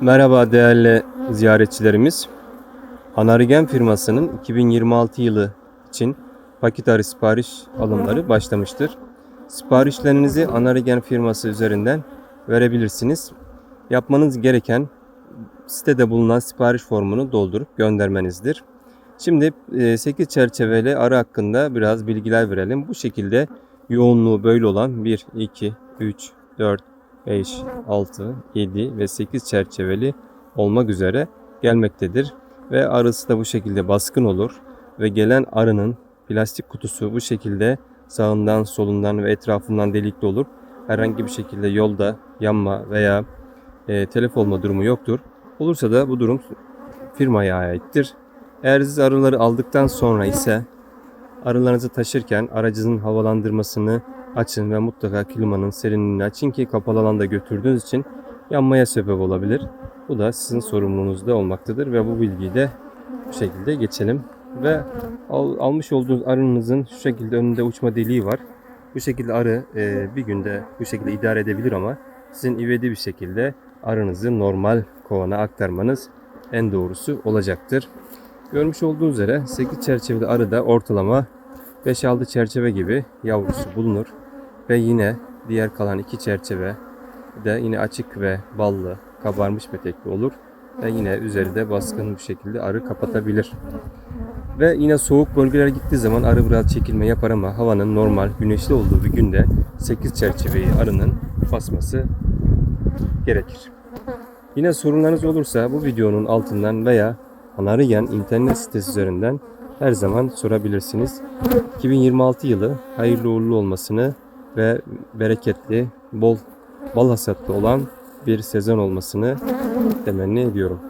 Merhaba değerli ziyaretçilerimiz. Anarigen firmasının 2026 yılı için paket arı sipariş alımları başlamıştır. Siparişlerinizi Anarigen firması üzerinden verebilirsiniz. Yapmanız gereken sitede bulunan sipariş formunu doldurup göndermenizdir. Şimdi 8 çerçeveli arı hakkında biraz bilgiler verelim. Bu şekilde yoğunluğu böyle olan 1, 2, 3, 4, 5, 6, 7 ve 8 çerçeveli olmak üzere gelmektedir. Ve arısı da bu şekilde baskın olur ve gelen arının plastik kutusu bu şekilde sağından solundan ve etrafından delikli olur. Herhangi bir şekilde yolda yanma veya e, telef olma durumu yoktur. Olursa da bu durum firmaya aittir. Eğer siz arıları aldıktan sonra ise arılarınızı taşırken aracınızın havalandırmasını açın ve mutlaka klimanın serinliğini açın ki kapalı alanda götürdüğünüz için yanmaya sebep olabilir. Bu da sizin sorumluluğunuzda olmaktadır ve bu bilgiyi de bu şekilde geçelim. Ve al- almış olduğunuz arınızın şu şekilde önünde uçma deliği var. Bu şekilde arı e, bir günde bu şekilde idare edebilir ama sizin ivedi bir şekilde arınızı normal kovana aktarmanız en doğrusu olacaktır. Görmüş olduğunuz üzere 8 çerçeveli arıda ortalama 5-6 çerçeve gibi yavrusu bulunur. Ve yine diğer kalan iki çerçeve de yine açık ve ballı, kabarmış petekli olur. Ve yine üzeri de baskın bir şekilde arı kapatabilir. Ve yine soğuk bölgelere gittiği zaman arı biraz çekilme yapar ama havanın normal güneşli olduğu bir günde 8 çerçeveyi arının basması gerekir. Yine sorunlarınız olursa bu videonun altından veya Anarigen internet sitesi üzerinden her zaman sorabilirsiniz. 2026 yılı hayırlı uğurlu olmasını ve bereketli, bol bal hasatlı olan bir sezon olmasını temenni ediyorum.